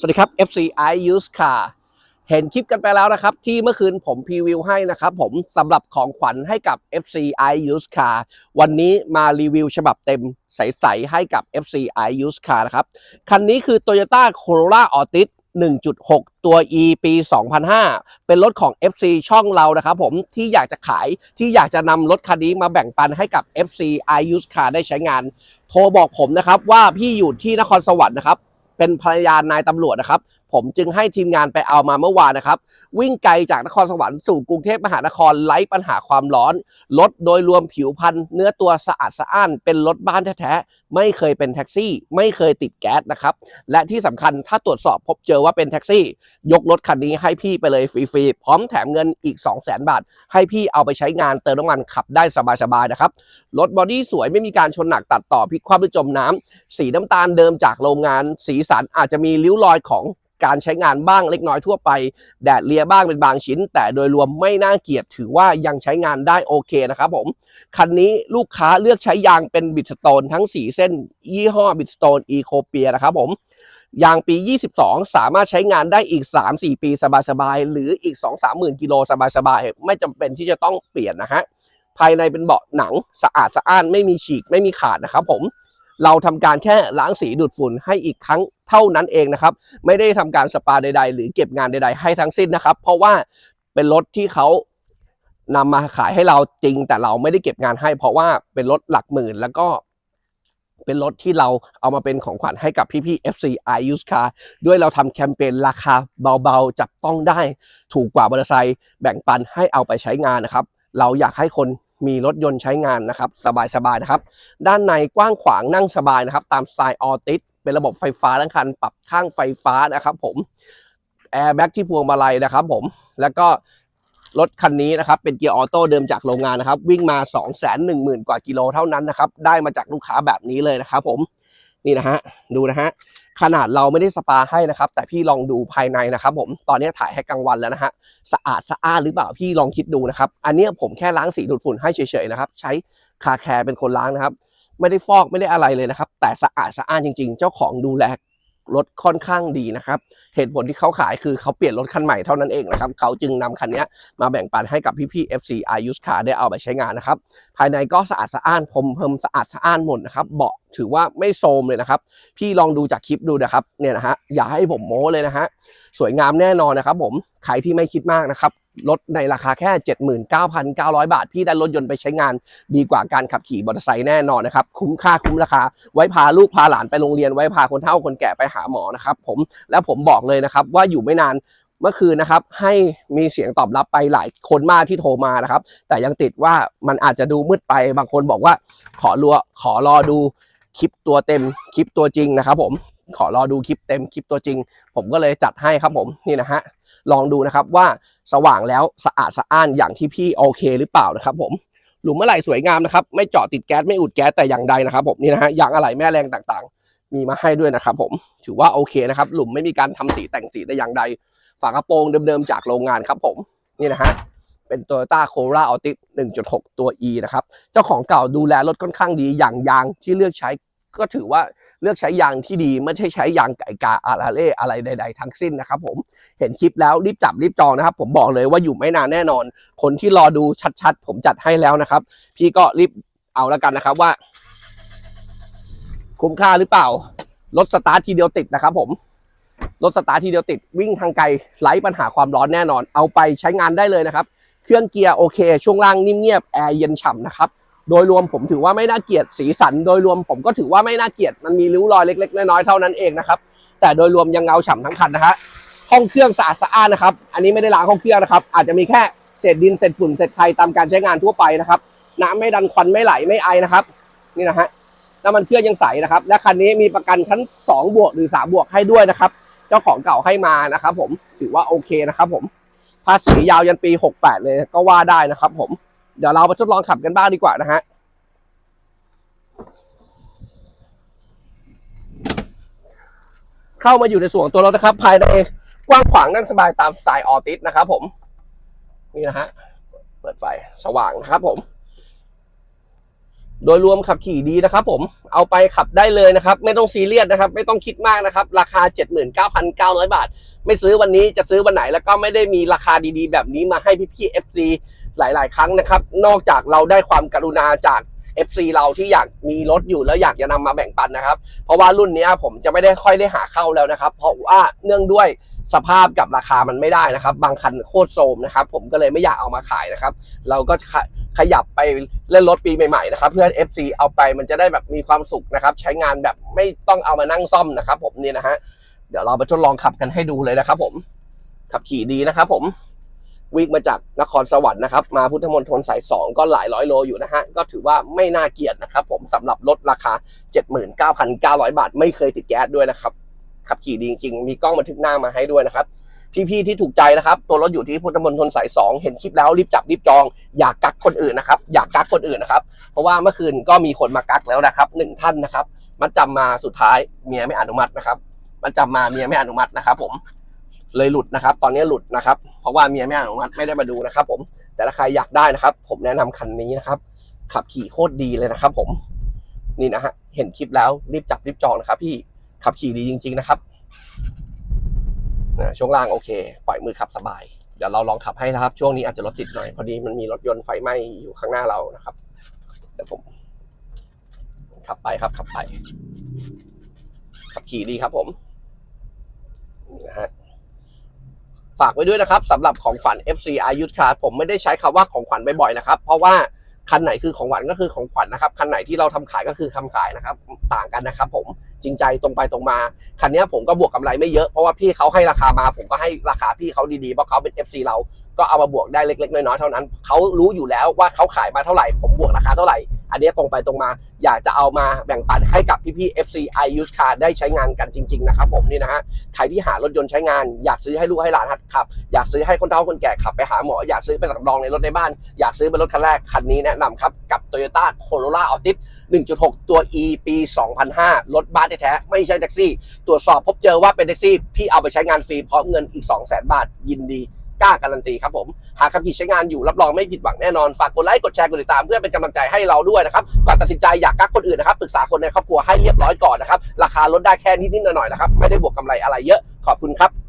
สวัสดีครับ FCI Used Car เห็นคลิปกันไปแล้วนะครับ ที่เมื่อคืนผมพรีวิวให้นะครับ ผมสำหรับของขวัญให้กับ FCI Used Car วันนี้มารีวิวฉบับเต็มใส ๆ ให้กับ FCI Used Car นะครับ คันนี้คือ Toyota Corolla Altis 1.6 ตัว E ปี 2005 เป็นรถของ FC ช่องเรานะครับผมที่อยากจะขายที่อยากจะนำรถคันนี้มาแบ่งปันให้กับ FC I Use Car ได้ใช้งาน โทรบอกผมนะครับว่าพี่อยู่ที่นครสวรรค์นะครับ เป็นภรรยานายตำรวจนะครับ ผมจึงให้ทีมงานไปเอามาเมื่อวานนะครับ วิ่งไกลจากนครสวรรค์สู่กรุงเทพมหานครไร้ปัญหาความร้อนรถโดยรวมผิวพรรณเนื้อตัวสะอาดสะอ้าน เป็นรถบ้านแท้ๆไม่เคยเป็นแท็กซี่ ไม่เคยติดแก๊สนะครับ และที่สำคัญถ้าตรวจสอบพบเจอว่าเป็นแท็กซี่ ยกรถคันนี้ให้พี่ไปเลยฟรีๆพร้อมแถมเงินอีก 2 0 0 0 0 0 บาท ให้พี่เอาไปใช้งานเติมน้ำมันขับได้สบายๆนะครับรถบอดี้สวยไม่มีการชนหนักตัดต่อพลิกคว่ำหรือจมน้ำสีน้ำตาลเดิมจากโรงงานสีสันอาจจะมีริ้วรอยของ การใช้งานบ้างเล็กน้อยทั่วไป แดดเลียบ้างเป็นบางชิ้น แต่โดยรวมไม่น่าเกลียดถือว่ายังใช้งานได้โอเคนะครับผม คันนี้ลูกค้าเลือกใช้ยางเป็นบิดสโตนทั้ง 4 เส้น ยี่ห้อบิดสโตนอีโคเปียนะครับผมยางปี 22 สามารถใช้งานได้อีก 3-4 ปีสบายๆ หรืออีก 2-3หมื่นกิโลสบายๆ ไม่จำเป็นที่จะต้องเปลี่ยนนะฮะ ภายในเป็นเบาะหนังสะอาดสะอ้านไม่มีฉีกไม่มีขาดนะครับผม เราทำการแค่ล้างสีดูดฝุ่นให้อีกครั้งเท่านั้นเองนะครับ ไม่ได้ทำการสปาใด ๆ หรือเก็บงานใด ๆ ให้ทั้งสิ้นนะครับ เพราะว่าเป็นรถที่เขานำมาขายให้เราจริง แต่เราไม่ได้เก็บงานให้ เพราะว่าเป็นรถหลักหมื่นแล้วก็เป็นรถที่เราเอามาเป็นของขวัญให้กับพี่ๆ FC I Use Car ด้วยเราทำแคมเปญราคาเบาๆ จับต้องได้ ถูกกว่ามอเตอร์ไซค์แบ่งปันให้เอาไปใช้งานนะครับ เราอยากให้คน มีรถยนต์ใช้งานนะครับ สบายๆนะครับ ด้านในกว้างขวางนั่งสบายนะครับ ตามสไตล์ออติสเป็นระบบไฟฟ้าทั้งคัน ปรับข้างไฟฟ้านะครับ ผมแอร์แบ็กที่พวงมาลัยนะครับ ผมแล้วก็รถคันนี้นะครับเป็นเกียร์ออโต้เดิมจากโรงงานนะครับ วิ่งมา 2 1 0 0 0 0 กว่ากิโลเท่านั้นนะครับ ได้มาจากลูกค้าแบบนี้เลยนะครับ ผมนี่นะฮะดูนะฮะ ขนาดเราไม่ได้สปาให้นะครับ แต่พี่ลองดูภายในนะครับ ผมตอนนี้ถ่ายให้กลางวันแล้วนะฮะสะอาดสะอ้านหรือเปล่าพี่ลองคิดดูนะครับ อันเนี้ยผมแค่ล้างสีดูดฝุ่นให้เฉยๆนะครับ ใช้คาแคร์เป็นคนล้างนะครับ ไม่ได้ฟอกไม่ได้อะไรเลยนะครับ แต่สะอาดสะอ้านจริง ๆ เจ้าของดูแล รถค่อนข้างดีนะครับเหตุผลที่เขาขายคือเขาเปลี่ยนรถคันใหม่เท่านั้นเองนะครับเขาจึงนำคันนี้มาแบ่งปันให้กับพี่ๆ FC I Use Car ได้เอาไปใช้งานนะครับภายในก็สะอาดสะอ้านพรมเพิ่มสะอาดสะอ้านหมดนะครับเบาะถือว่าไม่โทรมเลยนะครับ พี่ลองดูจากคลิปดูนะครับเนี่ยนะฮะอย่าให้ผมโม้เลยนะฮะสวยงามแน่นอนนะครับผมใครที่ไม่คิดมากนะครับ รถในราคาแค่ 79,900 บาท พี่ได้รถยนต์ไปใช้งานดีกว่าการขับขี่มอเตอร์ไซค์แน่นอนนะครับ คุ้มค่าคุ้มราคา ไว้พาลูกพาหลานไปโรงเรียนไว้พาคนเฒ่าคนแก่ไปหาหมอนะครับผมแล้วผมบอกเลยนะครับว่าอยู่ไม่นานเมื่อคืนนะครับให้มีเสียงตอบรับไปหลายคนมากที่โทรมานะครับ แต่ยังติดว่ามันอาจจะดูมืดไปบางคนบอกว่าขอรัวขอรอดูคลิปตัวเต็มคลิปตัวจริงนะครับผม ขอรอดูคลิปเต็มคลิปตัวจริง ผมก็เลยจัดให้ครับผมนี่นะฮะลองดูนะครับว่าสว่างแล้วสะอาดสะอ้านอย่างที่พี่โอเคหรือเปล่านะครับผมหลุมอะไหล่สวยงามนะครับ ไม่เจาะติดแก๊สไม่อุดแก๊สแต่อย่างใดนะครับ ผมนี่นะฮะยางอะไหล่แม่แรงต่างๆ มีมาให้ด้วยนะครับ ผมถือว่าโอเคนะครับ หลุมไม่มีการทำสีแต่งสีแต่อย่างใด ฝากระโปรงเดิมๆจากโรงงานครับผมนี่นะฮะเป็น Toyota Corolla Altis 1.6 ตัว E นะครับ เจ้าของเก่าดูแลรถค่อนข้างดีอย่างยางที่เลือกใช้ก็ถือว่า เลือกใช้ยางที่ดีไม่ใช่ใช้ยางไก่กาอาราเล่อะไรใด ๆ ทั้งสิ้นนะครับผมเห็นคลิปแล้วรีบจับรีบจองนะครับ ผมบอกเลยว่าอยู่ไม่นานแน่นอน คนที่รอดูชัดๆ ผมจัดให้แล้วนะครับ พี่ก็รีบเอาแล้วกันนะครับว่า คุ้มค่าหรือเปล่ารถสตาร์ททีเดียวติดนะครับผมรถสตาร์ททีเดียวติดวิ่งทางไกลไร้ปัญหาความร้อนแน่นอน เอาไปใช้งานได้เลยนะครับ เครื่องเกียร์โอเค ช่วงล่างนิ่มเงียบแอร์เย็นฉ่ำนะครับ โดยรวมผมถือว่าไม่น่าเกลียดสีสัน โดยรวมผมก็ถือว่าไม่น่าเกลียดมันมีริ้วรอยเล็ก ๆ น้อยๆเท่านั้นเองนะครับแต่โดยรวมยังเงาฉ่ำทั้งคันนะฮะห้องเครื่องสะอาดสะอ้านนะครับอันนี้ไม่ได้ล้างห้องเครื่องนะครับอาจจะมีแค่เศษดินเศษฝุ่นเศษไฟตามการใช้งานทั่วไปนะครับน้ำไม่ดันควันไม่ไหลไม่ไอนะครับ นี่นะฮะน้ำมันเครื่องยังใสนะครับ และคันนี้มีประกันชั้น 2 บวกหรือ 3 บวกให้ด้วยนะครับ เจ้าของเก่าให้มานะครับ ผมถือว่าโอเคนะครับ ผมภาษียาวยันปี 68 เลยก็ว่าได้นะครับ ผม เดี๋ยวเราไปทดลองขับกันบ้างดีกว่านะฮะเข้ามาอยู่ในส่วนตัวรถนะครับ ภายในกว้างขวางนั่งสบายตามสไตล์ออติสนะครับผมนี่นะฮะเปิดไฟสว่างนะครับผม โดยรวมขับขี่ดีนะครับผมเอาไปขับได้เลยนะครับ ไม่ต้องซีเรียสนะครับ ไม่ต้องคิดมากนะครับ ราคา 79,900 บาท ไม่ซื้อวันนี้จะซื้อวันไหนแล้วก็ไม่ได้มีราคาดีๆ แบบนี้มาให้พี่ๆ FC หลาย ๆ ครั้งนะครับ นอกจากเราได้ความกรุณาจาก FC เราที่อยากมีรถอยู่แล้วอยากจะนำมาแบ่งปันนะครับ เพราะว่ารุ่นนี้ผมจะไม่ได้ค่อยได้หาเข้าแล้วนะครับ เพราะว่าเนื่องด้วยสภาพกับราคามันไม่ได้นะครับ บางคันโคตรโทรมนะครับ ผมก็เลยไม่อยากเอามาขายนะครับ เราก็ขยับไปเล่นรถปีใหม่ๆนะครับ เพื่อ FC เอาไปมันจะได้แบบมีความสุขนะครับ ใช้งานแบบไม่ต้องเอามานั่งซ่อมนะครับ ผมนี่นะฮะเดี๋ยวเราไปทดลองขับกันให้ดูเลยนะครับ ผมขับขี่ดีนะครับ ผม วิ่งมาจากนครสวรรค์นะครับ มาพุทธมณฑลสายสองก็หลายร้อยโลอยู่นะฮะ ก็ถือว่าไม่น่าเกลียดนะครับผมสำหรับรถราคา 79,900 บาท ไม่เคยติดแก๊สด้วยนะครับ ขับขี่ดีจริงมีกล้องบันทึกหน้ามาให้ด้วยนะครับ พี่ๆที่ถูกใจนะครับ ตัวรถอยู่ที่พุทธมณฑลสายสองเห็นคลิปแล้วรีบจับรีบจอง อย่ากักคนอื่นนะครับอย่ากักคนอื่นนะครับ เพราะว่าเมื่อคืนก็มีคนมากักแล้วนะครับหนึ่งท่านนะครับมันจำมาสุดท้ายเมียไม่อนุมัตินะครับมันจำมาเมียไม่อนุมัตินะครับผม เลยหลุดนะครับ ตอนนี้หลุดนะครับ เพราะว่าเมียไม่อนุมัติไม่ได้มาดูนะครับ ผม แต่ถ้าใครอยากได้นะครับ ผมแนะนำคันนี้นะครับ ขับขี่โคตรดีเลยนะครับ ผมนี่นะฮะเห็นคลิปแล้วรีบจับรีบจองนะครับ พี่ขับขี่ดีจริง ๆนะครับนะช่วงล่างโอเค ปล่อยมือขับสบาย เดี๋ยวเราลองขับให้นะครับ ช่วงนี้อาจจะรถติดหน่อย พอดีมันมีรถยนต์ไฟไหม้อยู่ข้างหน้าเรานะครับเดี๋ยวผม ขับไปครับ ขับไป ขับขี่ดีครับผมนะฮะ ฝากไว้ด้วยนะครับสำหรับของขวัญ FC i u s Car ผมไม่ได้ใช้คำว่าของขวัญบ่อยๆนะครับเพราะว่าคันไหนคือของขวัญก็คือของขวัญนะครับคันไหนที่เราทำขายก็คือคำขายนะครับต่างกันนะครับผมจริงใจตรงไปตรงมาคันนี้ผมก็บวกกำไรไม่เยอะเพราะว่าพี่เขาให้ราคามา ผมก็ให้ราคาพี่เขาดีๆเพราะเขาเป็น FC เราก็เอามาบวกได้เล็ก ๆ น้อยๆเท่านั้นเขารู้อยู่แล้วว่าเขาขายมาเท่าไหร่ ผมบวกราคาเท่าไหร่ อันนี้ตรงไปตรงมา อยากจะเอามาแบ่งปันให้กับพี่ๆ FC i use car ได้ใช้งานกันจริง ๆ นะครับผมนี่นะฮะใครที่หารถยนต์ใช้งาน อยากซื้อให้ลูกให้หลานหัดขับ อยากซื้อให้คนเฒ่าคนแก่ขับไปหาหมอ อยากซื้อไปสำรองในรถในบ้าน อยากซื้อเป็นรถคันแรกคันนี้แนะนำครับกับ Toyota Corolla Altis 1.6 ตัว E ปี 2005 รถบ้านแท้ๆไม่ใช่แท็กซี่ ตรวจสอบพบเจอว่าเป็นแท็กซี่พี่เอาไปใช้งานฟรีพร้อมเงินอีก 200,000 บาทยินดี กล้าการันตีครับผม หากขับขี่ใช้งานอยู่รับรองไม่ผิดหวังแน่นอน ฝากกดไลค์ กดแชร์ กดติดตามเพื่อเป็นกำลังใจให้เราด้วยนะครับ ก่อนตัดสินใจอยากกักคนอื่นนะครับ ปรึกษาคนในครอบครัวให้เรียบร้อยก่อนนะครับ ราคาลดได้แค่นิดๆหน่อยๆนะครับ ไม่ได้บวกกำไรอะไรเยอะ ขอบคุณครับ